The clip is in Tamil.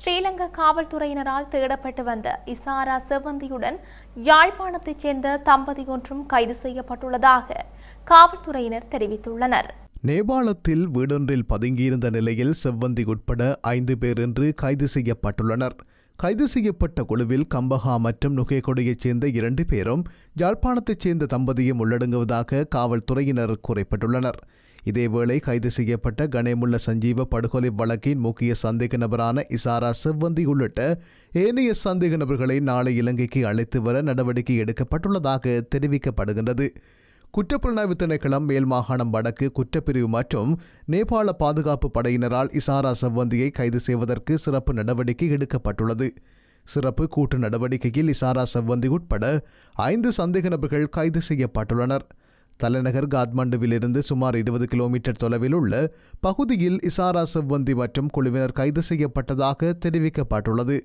ஸ்ரீலங்கா காவல்துறையினரால் தேடப்பட்டு வந்த இசாரா செவ்வந்தியுடன் யாழ்ப்பாணத்தைச் சேர்ந்த தம்பதி ஒன்றும் கைது செய்யப்பட்டுள்ளதாக காவல்துறையினர் தெரிவித்துள்ளனர். நேபாளத்தில் வீடொன்றில் பதுங்கியிருந்த நிலையில் செவ்வந்தி உட்பட ஐந்து பேர் என்று கைது செய்யப்பட்டுள்ளனர். கைது செய்யப்பட்ட குழுவில் கம்பஹா மற்றும் நுகேகொடையைச் சேர்ந்த இரண்டு பேரும் யாழ்ப்பாணத்தைச் சேர்ந்த தம்பதியும் உள்ளடங்குவதாக காவல்துறையினர் குறிப்பிட்டுள்ளனர். இதேவேளை கைது செய்யப்பட்ட கணேமுள்ள சஞ்சீவ படுகொலை வழக்கின் முக்கிய சந்தேக நபரான இசாரா செவ்வந்தி உள்ளிட்ட ஏனைய சந்தேக நபர்களை நாளை இலங்கைக்கு அழைத்து வர நடவடிக்கை எடுக்கப்பட்டுள்ளதாக தெரிவிக்கப்படுகின்றது. குற்றப்புலனாய்வு திணைக்களம் மேல் மாகாணம் வடக்கு குற்றப்பிரிவு மற்றும் நேபாள பாதுகாப்பு படையினரால் இசாரா செவ்வந்தியை கைது செய்வதற்கு சிறப்பு நடவடிக்கை எடுக்கப்பட்டுள்ளது. சிறப்பு கூட்டு நடவடிக்கையில் இசாரா செவ்வந்தி உட்பட ஐந்து சந்தேக நபர்கள் கைது செய்யப்பட்டுள்ளனர். தலைநகர் காத்மண்டுவிலிருந்து சுமார் இருபது கிலோமீட்டர் தொலைவில் உள்ள பகுதியில் இசாரா செவ்வந்தி மற்றும் குழுவினர் கைது செய்யப்பட்டதாக தெரிவிக்கப்பட்டுள்ளது.